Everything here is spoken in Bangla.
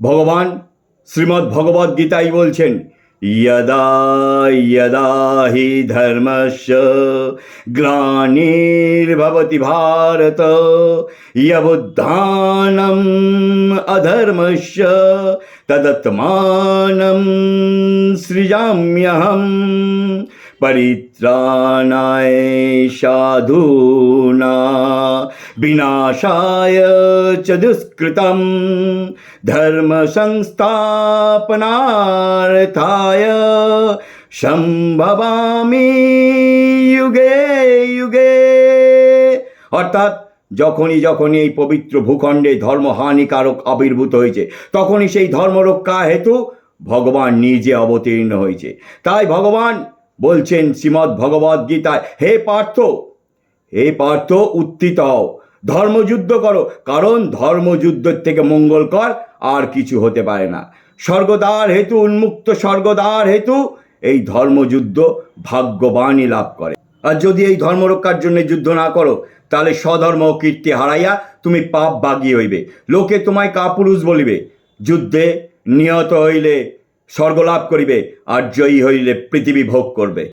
ভগবান শ্রীমদ্ ভগবদ গীতাই বলছেন यदा यदा हि धर्मस्य ग्लानिर्भवति भारत यबुद्धानम् अधर्मस्य तदत्मानं सृजाम्यहम् परित्राणाय साधूना विनाशाय च दुष्कृतं धर्मसंस्थापनार्थाय সম্ভবামি যুগে যুগে অর্থাৎ যখনই যখনই এই পবিত্র ভূখণ্ডে ধর্মহানিকারক আবির্ভূত হয়েছে তখনই সেই ধর্মরক্ষা হেতু ভগবান নিজে অবতীর্ণ হয়েছে তাই ভগবান বলছেন শ্রীমদ্ ভগবদ গীতায় হে পার্থ হে পার্থ উত্থিত হও ধর্মযুদ্ধ করো, কারণ ধর্মযুদ্ধের থেকে মঙ্গলকর আর কিছু হতে পারে না। স্বর্গদ্বার হেতু, উন্মুক্ত স্বর্গদ্বার হেতু, এই ধর্মযুদ্ধ ভাগ্যবানই লাভ করে। আর যদি এই ধর্ম রক্ষার জন্য যুদ্ধ না করো, তাহলে স্বধর্ম ও কীর্তি হারাইয়া তুমি পাপ বাগিয়ে হইবে। লোকে তোমায় কাপুরুষ বলিবে। যুদ্ধে নিহত হইলে স্বর্গ লাভ করিবে, আর জয়ী হইলে পৃথিবী ভোগ করবে।